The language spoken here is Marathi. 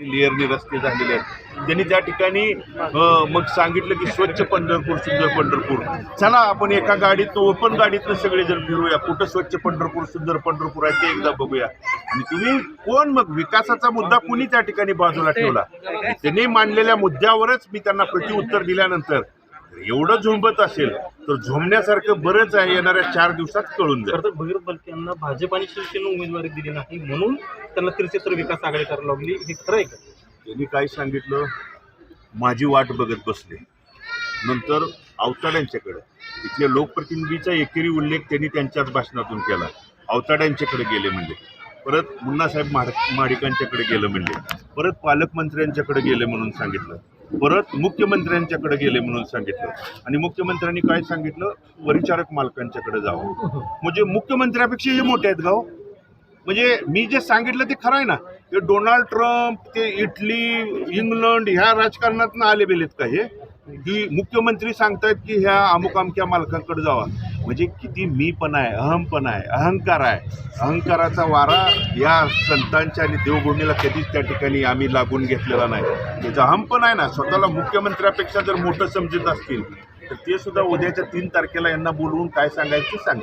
लेअरने रस्ते झालेले आहेत. त्यांनी त्या ठिकाणी मग सांगितलं की स्वच्छ पंढरपूर सुंदर पंढरपूर. चला आपण एका गाडीत ओपन गाडीतनं सगळेजण फिरूया. कुठं स्वच्छ पंढरपूर सुंदर पंढरपूर आहे ते एकदा बघूया. आणि तुम्ही कोण मग? विकासाचा मुद्दा कुणी त्या ठिकाणी बाजूला ठेवला? त्यांनी मांडलेल्या मुद्द्यावरच मी त्यांना प्रतिउत्तर दिल्यानंतर. एवढं झोंबत असेल तर झोंबण्यासारखं बरंच आहे येणाऱ्या चार दिवसात कळून जाईल. खरं यांना भाजप आणि शिवसेना उमेदवारी दिली नाही म्हणून त्यांना त्रिचित्र विकास आघाडी करायला लागली हे खरं आहे का? त्यांनी काय सांगितलं माझी वाट बघत बसले. नंतर अवताड्यांच्याकडे इथल्या लोकप्रतिनिधीचा एकेरी उल्लेख त्यांनी त्यांच्याच भाषणातून केला. अवताड्यांच्याकडे गेले म्हणजे परत मुन्नासाहेब माड माडिकांच्याकडे गेलं म्हणजे परत पालकमंत्र्यांच्याकडे गेले म्हणून सांगितलं. परत मुख्यमंत्र्यांच्याकडे गेले म्हणून सांगितलं. आणि मुख्यमंत्र्यांनी काय सांगितलं? परिचारक मालकांच्याकडे जावं. म्हणजे मुख्यमंत्र्यापेक्षा हे मोठे आहेत गाव. म्हणजे मी जे सांगितलं ते खरं आहे ना. ते डोनाल्ड ट्रम्प ते इटली इंग्लंड ह्या राजकारणातून आले बेलेत का हे? की मुख्यमंत्री सांगतायत की ह्या अमुक अमक्या मालकांकडे जावा. म्हणजे किती मी पण आहे अहमपण आहे अहंकार आहे. अहंकाराचा वारा या संतांच्या आणि देवभूमीला कधीच त्या ठिकाणी आम्ही लागून घेतलेला नाही. त्याचा अहमपण आहे ना. स्वतःला मुख्यमंत्र्यापेक्षा जर मोठं समजत असतील तर ते सुद्धा उद्याच्या तीन तारखेला यांना बोलवून काय सांगायचं सांग